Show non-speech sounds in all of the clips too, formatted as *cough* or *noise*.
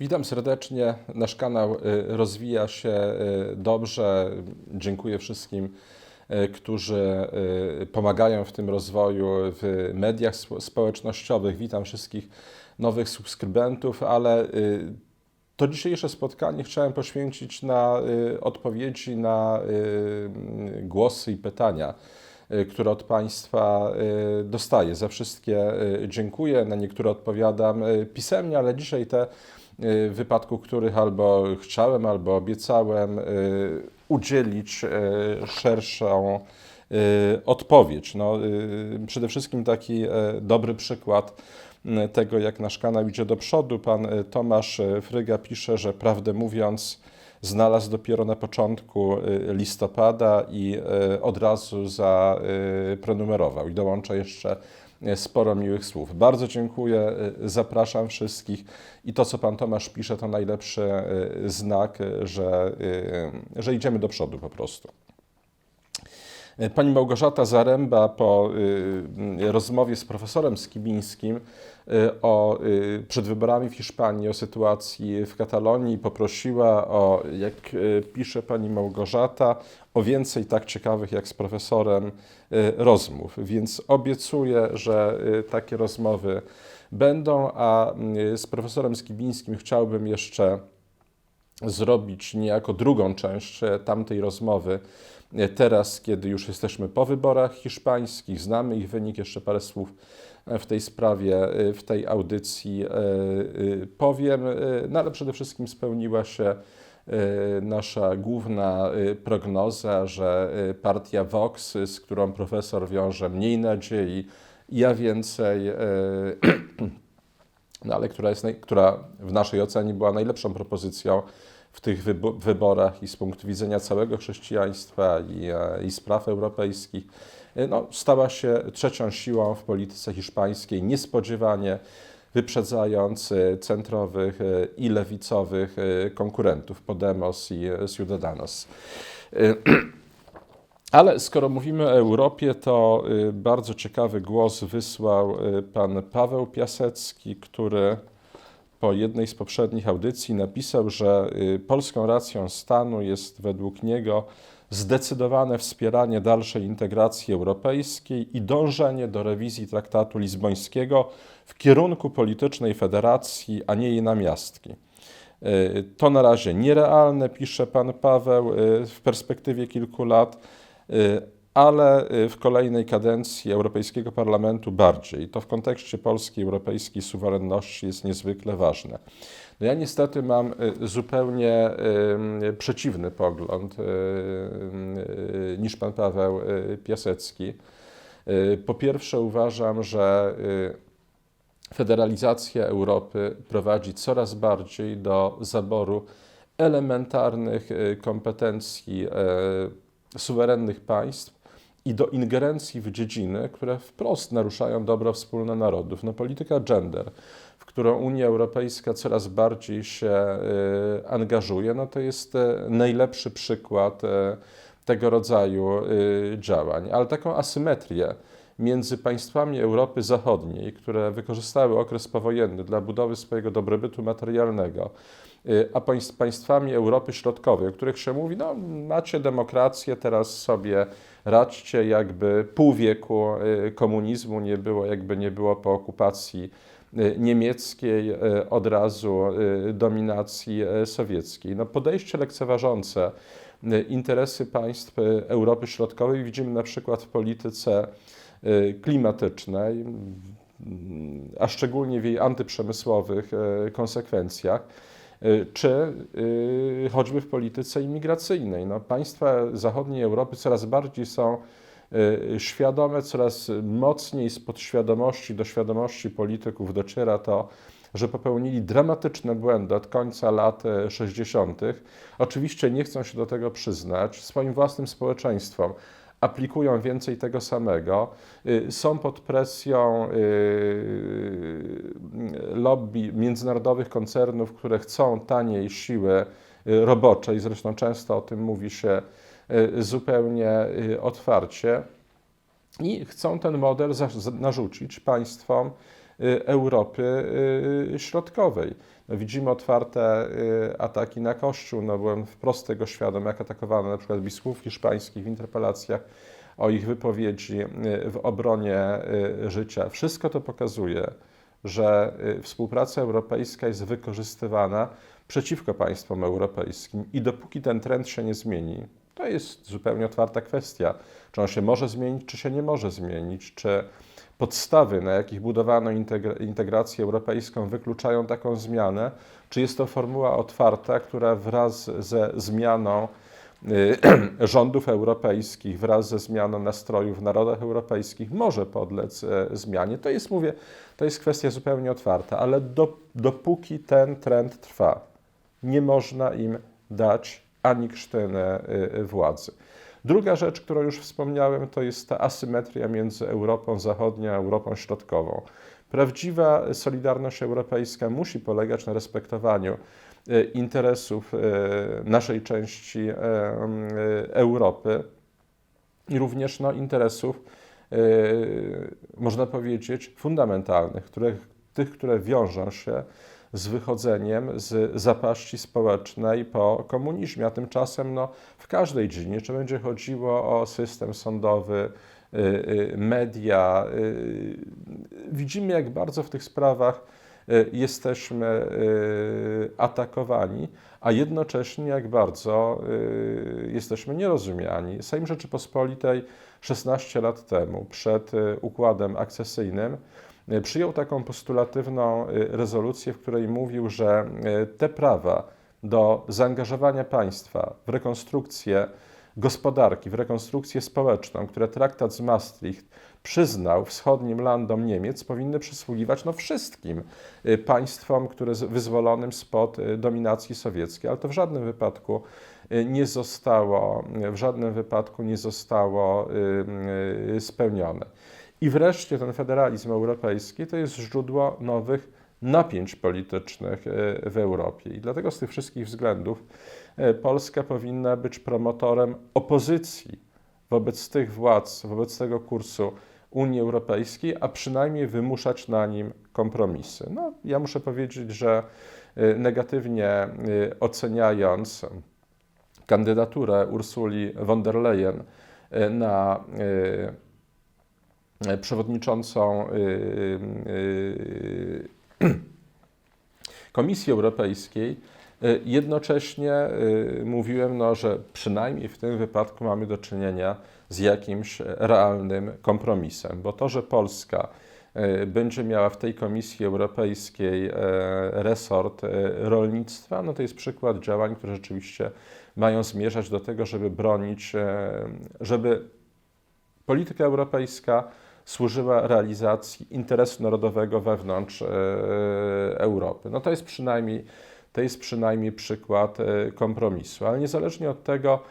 Witam serdecznie. Nasz kanał y, rozwija się y, dobrze. Dziękuję wszystkim, y, którzy pomagają w tym rozwoju w mediach spo- społecznościowych. Witam wszystkich nowych subskrybentów, ale to dzisiejsze spotkanie chciałem poświęcić na odpowiedzi na y, głosy i pytania, które od Państwa dostaję. Za wszystkie dziękuję. Na niektóre odpowiadam pisemnie, ale dzisiaj te w wypadku których albo chciałem, albo obiecałem y, udzielić y, szerszą y, odpowiedź. No, y, przede wszystkim taki y, dobry przykład y, tego, jak nasz kanał idzie do przodu. Pan y, Tomasz y, Fryga pisze, że prawdę mówiąc, znalazł dopiero na początku y, listopada i y, od razu zaprenumerował i dołącza jeszcze y, sporo miłych słów. Bardzo dziękuję, y, zapraszam wszystkich i to, co pan Tomasz pisze, to najlepszy y, znak, że, że idziemy do przodu po prostu. Pani Małgorzata Zaręba po y, rozmowie z profesorem Skibińskim y, o, y, przed wyborami w Hiszpanii o sytuacji w Katalonii poprosiła o, jak y, pisze pani Małgorzata, o więcej tak ciekawych jak z profesorem y, rozmów. Więc obiecuję, że y, takie rozmowy będą, a y, z profesorem Skibińskim chciałbym jeszcze zrobić niejako drugą część e, tamtej rozmowy. Teraz, kiedy już jesteśmy po wyborach hiszpańskich, znamy ich wynik, jeszcze parę słów e, w tej sprawie, e, w tej audycji e, powiem, no ale przede wszystkim spełniła się nasza główna prognoza, że partia Vox, z którą profesor wiąże mniej nadziei, ja więcej, *clears throat* no ale która, jest która w naszej ocenie była najlepszą propozycją w tych wybo- wyborach i z punktu widzenia całego chrześcijaństwa i, e, i spraw europejskich, e, no, stała się trzecią siłą w polityce hiszpańskiej, niespodziewanie wyprzedzając e, centrowych i lewicowych konkurentów Podemos i Ciudadanos. *clears throat* Ale skoro mówimy o Europie, to bardzo ciekawy głos wysłał pan Paweł Piasecki, który po jednej z poprzednich audycji napisał, że y, polską racją stanu jest według niego zdecydowane wspieranie dalszej integracji europejskiej i dążenie do rewizji traktatu lizbońskiego w kierunku politycznej federacji, a nie jej namiastki. Y, To na razie nierealne, pisze pan Paweł, y, w perspektywie kilku lat, ale y, w kolejnej kadencji Europejskiego Parlamentu bardziej. To w kontekście polskiej europejskiej suwerenności jest niezwykle ważne. No ja niestety mam y, zupełnie przeciwny pogląd y, niż pan Paweł Piasecki. Po pierwsze uważam, że federalizacja Europy prowadzi coraz bardziej do zaboru elementarnych kompetencji suwerennych państw i do ingerencji w dziedziny, które wprost naruszają dobro wspólne narodów. No, polityka gender, w którą Unia Europejska coraz bardziej się y, angażuje, no to jest e, najlepszy przykład e, tego rodzaju y, działań. Ale taką asymetrię między państwami Europy Zachodniej, które wykorzystały okres powojenny dla budowy swojego dobrobytu materialnego, y, a państw- państwami Europy Środkowej, o których się mówi, no macie demokrację, teraz sobie radźcie, jakby pół wieku y, komunizmu nie było, jakby nie było po okupacji y, niemieckiej, y, od razu y, dominacji y, sowieckiej. No podejście lekceważące y, interesy państw y, Europy Środkowej widzimy na przykład w polityce y, klimatycznej, a szczególnie w jej antyprzemysłowych y, konsekwencjach, y, czy y, choćby w polityce imigracyjnej. No, państwa zachodniej Europy coraz bardziej są y, świadome, coraz mocniej z podświadomości do świadomości polityków dociera to, że popełnili dramatyczne błędy od końca lat e, 60. Oczywiście nie chcą się do tego przyznać swoim własnym społeczeństwom. Aplikują więcej tego samego, y, są pod presją y, lobby międzynarodowych koncernów, które chcą taniej siły y, roboczej, zresztą często o tym mówi się y, zupełnie y, otwarcie, i chcą ten model narzucić państwom Europy Środkowej. No, widzimy otwarte ataki na Kościół. No, byłem wprost tego świadom, jak atakowano na przykład biskupów hiszpańskich w interpelacjach o ich wypowiedzi w obronie życia. Wszystko to pokazuje, że współpraca europejska jest wykorzystywana przeciwko państwom europejskim i dopóki ten trend się nie zmieni, to jest zupełnie otwarta kwestia, czy on się może zmienić, czy się nie może zmienić, czy podstawy, na jakich budowano integrację europejską, wykluczają taką zmianę, czy jest to formuła otwarta, która wraz ze zmianą y, *clears throat* rządów europejskich, wraz ze zmianą nastrojów w narodach europejskich może podlec e, zmianie. To jest, mówię, to jest kwestia zupełnie otwarta, ale do, dopóki ten trend trwa, nie można im dać ani krztynę y, władzy. Druga rzecz, którą już wspomniałem, to jest ta asymetria między Europą Zachodnią a Europą Środkową. Prawdziwa solidarność europejska musi polegać na respektowaniu y, interesów y, naszej części Europy i również no, interesów, można powiedzieć, fundamentalnych, które, tych, które wiążą się z wychodzeniem z zapaści społecznej po komunizmie. A tymczasem no, w każdej dziedzinie, czy będzie chodziło o system sądowy, media, widzimy, jak bardzo w tych sprawach jesteśmy atakowani, a jednocześnie jak bardzo jesteśmy nierozumiani. Sejm Rzeczypospolitej 16 lat temu, przed układem akcesyjnym, przyjął taką postulatywną rezolucję, w której mówił, że te prawa do zaangażowania państwa w rekonstrukcję gospodarki, w rekonstrukcję społeczną, które traktat z Maastricht przyznał wschodnim landom Niemiec, powinny przysługiwać no, wszystkim państwom, które wyzwolonym spod dominacji sowieckiej, ale to w żadnym wypadku nie zostało, w żadnym wypadku nie zostało spełnione. I wreszcie ten federalizm europejski to jest źródło nowych napięć politycznych w Europie. I dlatego z tych wszystkich względów Polska powinna być promotorem opozycji wobec tych władz, wobec tego kursu Unii Europejskiej, a przynajmniej wymuszać na nim kompromisy. No, ja muszę powiedzieć, że e, negatywnie oceniając kandydaturę Ursuli von der Leyen na przewodniczącą y, y, y, *clears throat* Komisji Europejskiej, jednocześnie mówiłem, no, że przynajmniej w tym wypadku mamy do czynienia z jakimś realnym kompromisem, bo to, że Polska e, będzie miała w tej Komisji Europejskiej resort rolnictwa, no to jest przykład działań, które rzeczywiście mają zmierzać do tego, żeby bronić, żeby polityka europejska służyła realizacji interesu narodowego wewnątrz e, Europy. No to jest przynajmniej, to jest przynajmniej przykład e, kompromisu, ale niezależnie od tego,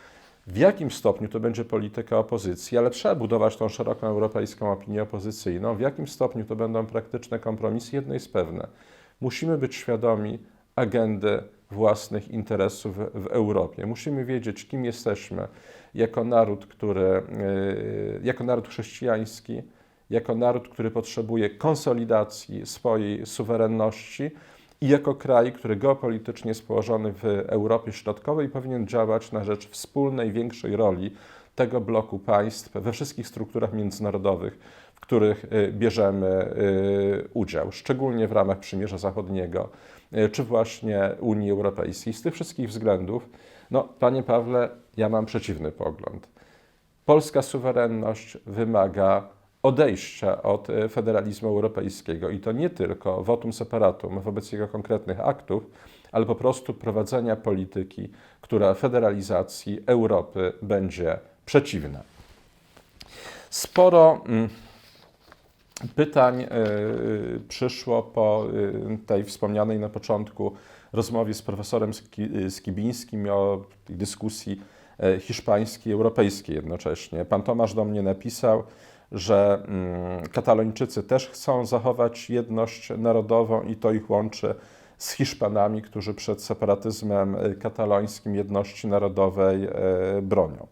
w jakim stopniu to będzie polityka opozycji, ale trzeba budować tą szeroką europejską opinię opozycyjną, w jakim stopniu to będą praktyczne kompromisy, jedno jest pewne. Musimy być świadomi agendy własnych interesów w Europie. Musimy wiedzieć, kim jesteśmy jako naród, który, e, jako naród chrześcijański, jako naród, który potrzebuje konsolidacji swojej suwerenności i jako kraj, który geopolitycznie jest położony w Europie Środkowej, powinien działać na rzecz wspólnej, większej roli tego bloku państw we wszystkich strukturach międzynarodowych, w których y, bierzemy y, udział, szczególnie w ramach Przymierza Zachodniego y, czy właśnie Unii Europejskiej. Z tych wszystkich względów, no, panie Pawle, ja mam przeciwny pogląd. Polska suwerenność wymaga odejścia od e, federalizmu europejskiego i to nie tylko votum separatum wobec jego konkretnych aktów, ale po prostu prowadzenia polityki, która federalizacji Europy będzie przeciwna. Sporo mm, pytań e, przyszło po e, tej wspomnianej na początku rozmowie z profesorem Skibińskim o dyskusji hiszpańskiej, europejskiej jednocześnie. Pan Tomasz do mnie napisał, że mm, Katalończycy też chcą zachować jedność narodową i to ich łączy z Hiszpanami, którzy przed separatyzmem e, katalońskim jedności narodowej e, bronią.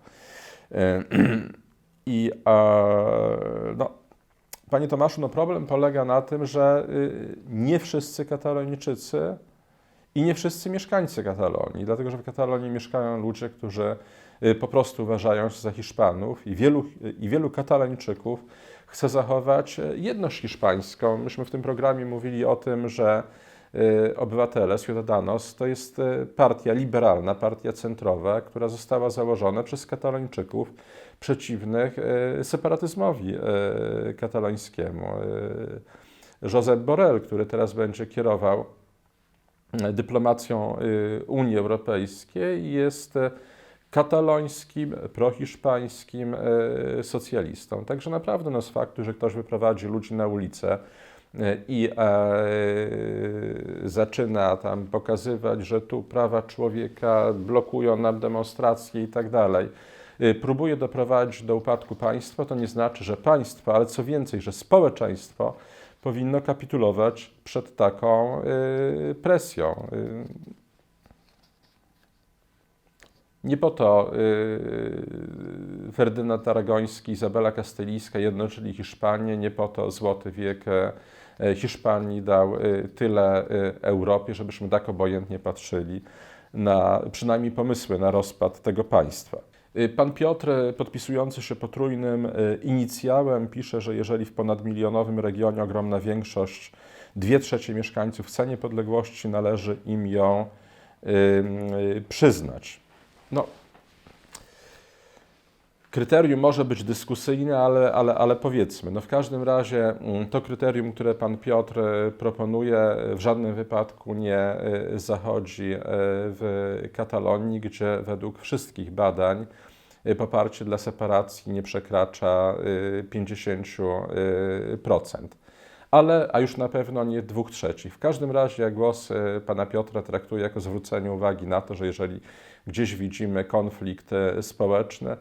E, *clears throat* I no, Panie Tomaszu, no problem polega na tym, że y, nie wszyscy Katalonijczycy i nie wszyscy mieszkańcy Katalonii, dlatego że w Katalonii mieszkają ludzie, którzy y, po prostu uważają się za Hiszpanów i wielu, i wielu Katalończyków chce zachować y, jedność hiszpańską. Myśmy w tym programie mówili o tym, że obywatele, Ciudadanos, to jest partia liberalna, partia centrowa, która została założona przez Katalończyków przeciwnych separatyzmowi katalońskiemu. Josep Borrell, który teraz będzie kierował dyplomacją y, Unii Europejskiej jest e, katalońskim, prohiszpańskim e, socjalistą. Także naprawdę no, z faktu, że ktoś wyprowadzi ludzi na ulicę e, i zaczyna tam pokazywać, że tu prawa człowieka blokują nam demonstracje i tak dalej, próbuje doprowadzić do upadku państwa, to nie znaczy, że państwo, ale co więcej, że społeczeństwo powinno kapitulować przed taką y, presją. Y, nie po to y, Ferdynand Aragoński, Izabela Kastylijska jednoczyli Hiszpanię, nie po to Złoty Wiek Hiszpanii dał tyle Europie, żebyśmy tak obojętnie patrzyli na przynajmniej pomysły na rozpad tego państwa. Y, pan Piotr, podpisujący się potrójnym y, inicjałem, pisze, że jeżeli w ponadmilionowym regionie ogromna większość, dwie trzecie mieszkańców chce niepodległości, należy im ją y, przyznać. No, Kryterium może być dyskusyjne, ale, ale, ale powiedzmy, no w każdym razie mm, to kryterium, które pan Piotr proponuje, w żadnym wypadku nie zachodzi w Katalonii, gdzie według wszystkich badań poparcie dla separacji nie przekracza 50%. Y, Ale, a już na pewno nie dwóch trzecich. W każdym razie ja głos pana Piotra traktuję jako zwrócenie uwagi na to, że jeżeli gdzieś widzimy konflikt społeczny,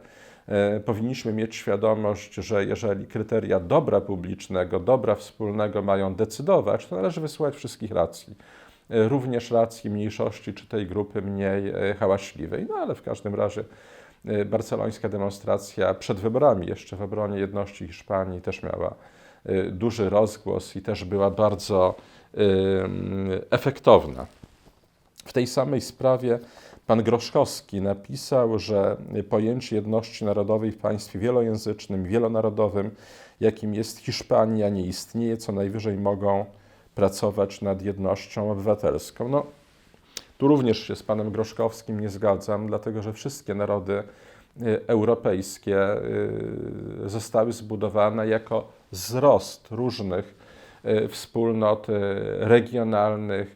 powinniśmy mieć świadomość, że jeżeli kryteria dobra publicznego, dobra wspólnego mają decydować, to należy wysłuchać wszystkich racji. Również racji mniejszości czy tej grupy mniej hałaśliwej. No ale w każdym razie barcelońska demonstracja przed wyborami, jeszcze w obronie jedności Hiszpanii, też miała duży rozgłos i też była bardzo efektowna. W tej samej sprawie pan Groszkowski napisał, że pojęcie jedności narodowej w państwie wielojęzycznym, wielonarodowym, jakim jest Hiszpania, nie istnieje, co najwyżej mogą pracować nad jednością obywatelską. No, tu również się z panem Groszkowskim nie zgadzam, dlatego że wszystkie narody y, europejskie y, zostały zbudowane jako wzrost różnych wspólnot regionalnych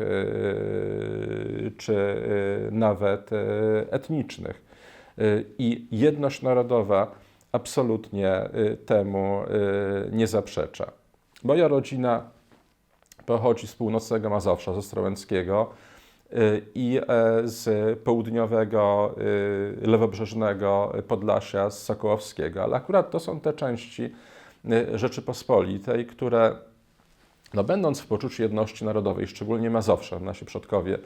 czy nawet etnicznych. I jedność narodowa absolutnie temu nie zaprzecza. Moja rodzina pochodzi z północnego Mazowsza, ze Ostrołęckiego. I e, z południowego, lewobrzeżnego Podlasia, z Sokołowskiego. Ale akurat to są te części Rzeczypospolitej, które no, będąc w poczuciu jedności narodowej, szczególnie Mazowsze, nasi przodkowie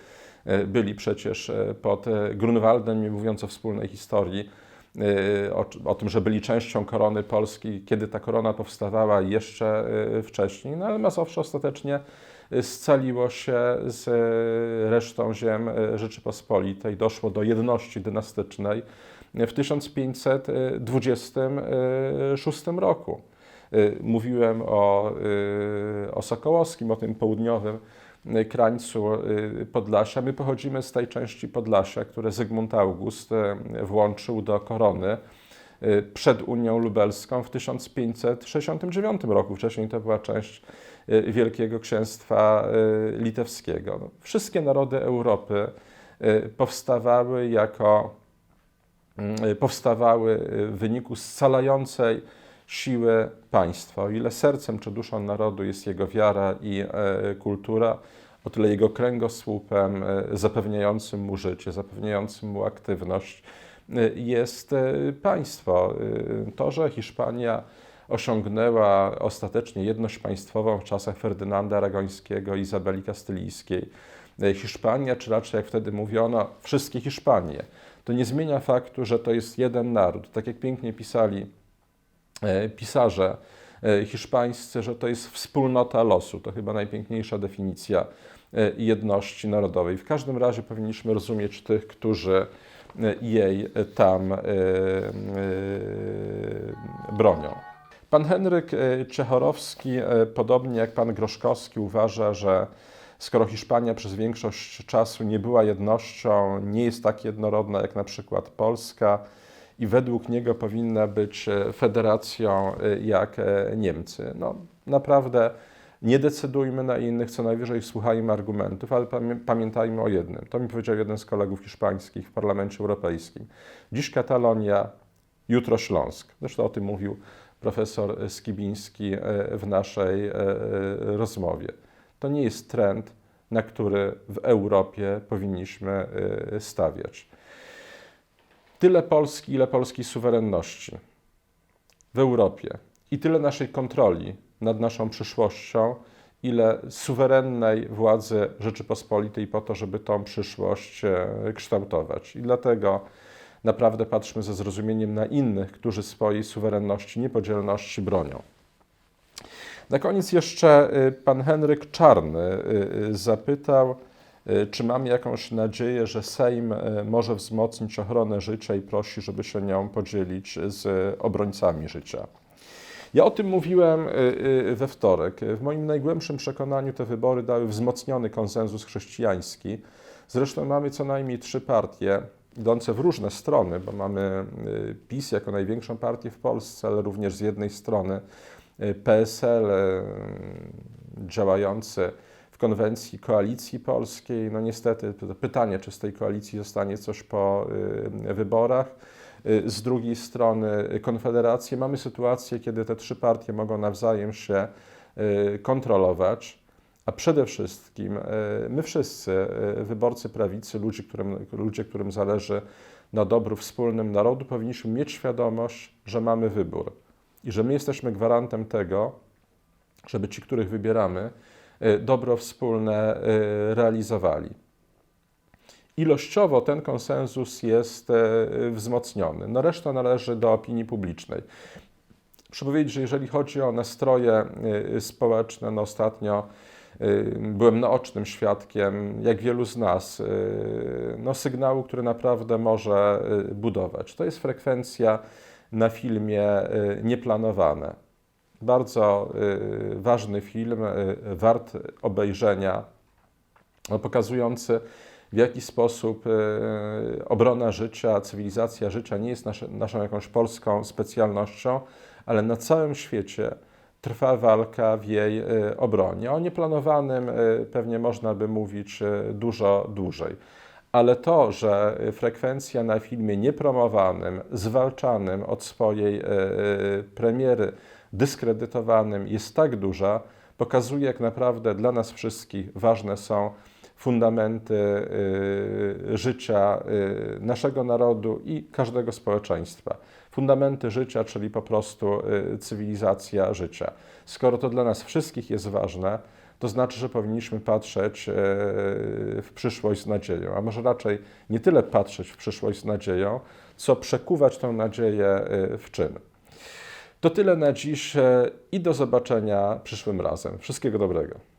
byli przecież pod Grunwaldem, nie mówiąc o wspólnej historii, o, o, tym, że byli częścią korony Polski, kiedy ta korona powstawała jeszcze wcześniej, no ale Mazowsze ostatecznie scaliło się z resztą ziem Rzeczypospolitej, doszło do jedności dynastycznej w 1526 roku. Mówiłem o, o Sokołowskim, o tym południowym krańcu Podlasia. My pochodzimy z tej części Podlasia, które Zygmunt August włączył do korony przed Unią Lubelską w 1569 roku. Wcześniej to była część Y, Wielkiego Księstwa y, Litewskiego. No, wszystkie narody Europy y, powstawały jako powstawały w wyniku scalającej siły państwa. O ile sercem czy duszą narodu jest jego wiara i e, kultura, o tyle jego kręgosłupem e, zapewniającym mu życie, zapewniającym mu aktywność jest e, państwo. To, że Hiszpania osiągnęła ostatecznie jedność państwową w czasach Ferdynanda Aragońskiego i Izabeli Kastylijskiej. Hiszpania, czy raczej jak wtedy mówiono, wszystkie Hiszpanie. To nie zmienia faktu, że to jest jeden naród. Tak jak pięknie pisali pisarze e, hiszpańscy, że to jest wspólnota losu. To chyba najpiękniejsza definicja e, jedności narodowej. W każdym razie powinniśmy rozumieć tych, którzy e, jej tam e, e, bronią. Pan Henryk e, Czechorowski, e, podobnie jak pan Groszkowski, uważa, że skoro Hiszpania przez większość czasu nie była jednością, nie jest tak jednorodna jak na przykład Polska i według niego powinna być e, federacją e, jak e, Niemcy. No, naprawdę nie decydujmy na innych, co najwyżej słuchajmy argumentów, ale pamię- pamiętajmy o jednym. To mi powiedział jeden z kolegów hiszpańskich w Parlamencie Europejskim. Dziś Katalonia, jutro Śląsk. Zresztą o tym mówił profesor Skibiński w naszej rozmowie. To nie jest trend, na który w Europie powinniśmy stawiać. Tyle Polski, ile polskiej suwerenności w Europie i tyle naszej kontroli nad naszą przyszłością, ile suwerennej władzy Rzeczypospolitej po to, żeby tą przyszłość e, kształtować. I dlatego naprawdę patrzmy ze zrozumieniem na innych, którzy swojej suwerenności, niepodzielności bronią. Na koniec jeszcze y, pan Henryk Czarny y, zapytał, czy mamy jakąś nadzieję, że Sejm y, może wzmocnić ochronę życia i prosi, żeby się nią podzielić z obrońcami życia. Ja o tym mówiłem y, y, we wtorek. W moim najgłębszym przekonaniu te wybory dały wzmocniony konsensus chrześcijański. Zresztą mamy co najmniej trzy partie idące w różne strony, bo mamy y, PiS jako największą partię w Polsce, ale również z jednej strony y, PSL y, działający konwencji koalicji polskiej. No niestety pytanie, czy z tej koalicji zostanie coś po y, wyborach. Y, Z drugiej strony Konfederację. Mamy sytuację, kiedy te trzy partie mogą nawzajem się y, kontrolować, a przede wszystkim y, my wszyscy, y, wyborcy prawicy, ludzie którym, ludzie, którym zależy na dobru wspólnym narodu, powinniśmy mieć świadomość, że mamy wybór i że my jesteśmy gwarantem tego, żeby ci, których wybieramy, y, dobro wspólne y, realizowali. Ilościowo ten konsensus jest e, wzmocniony. No reszta należy do opinii publicznej. Muszę powiedzieć, że jeżeli chodzi o nastroje e, społeczne, no ostatnio byłem naocznym świadkiem, jak wielu z nas, no sygnału, który naprawdę może budować. To jest frekwencja na filmie Nieplanowane. Bardzo e, ważny film, e, wart obejrzenia, no, pokazujący w jaki sposób e, obrona życia, cywilizacja życia nie jest naszą jakąś polską specjalnością, ale na całym świecie trwa walka w jej obronie. O nieplanowanym pewnie można by mówić dużo dłużej. Ale to, że frekwencja na filmie niepromowanym, zwalczanym od swojej premiery, dyskredytowanym jest tak duża, pokazuje, jak naprawdę dla nas wszystkich ważne są fundamenty y, życia y, naszego narodu i każdego społeczeństwa. Fundamenty życia, czyli po prostu y, cywilizacja życia. Skoro to dla nas wszystkich jest ważne, to znaczy, że powinniśmy patrzeć w przyszłość z nadzieją, a może raczej nie tyle patrzeć w przyszłość z nadzieją, co przekuwać tę nadzieję w czyn. To tyle na dziś y, i do zobaczenia przyszłym razem. Wszystkiego dobrego.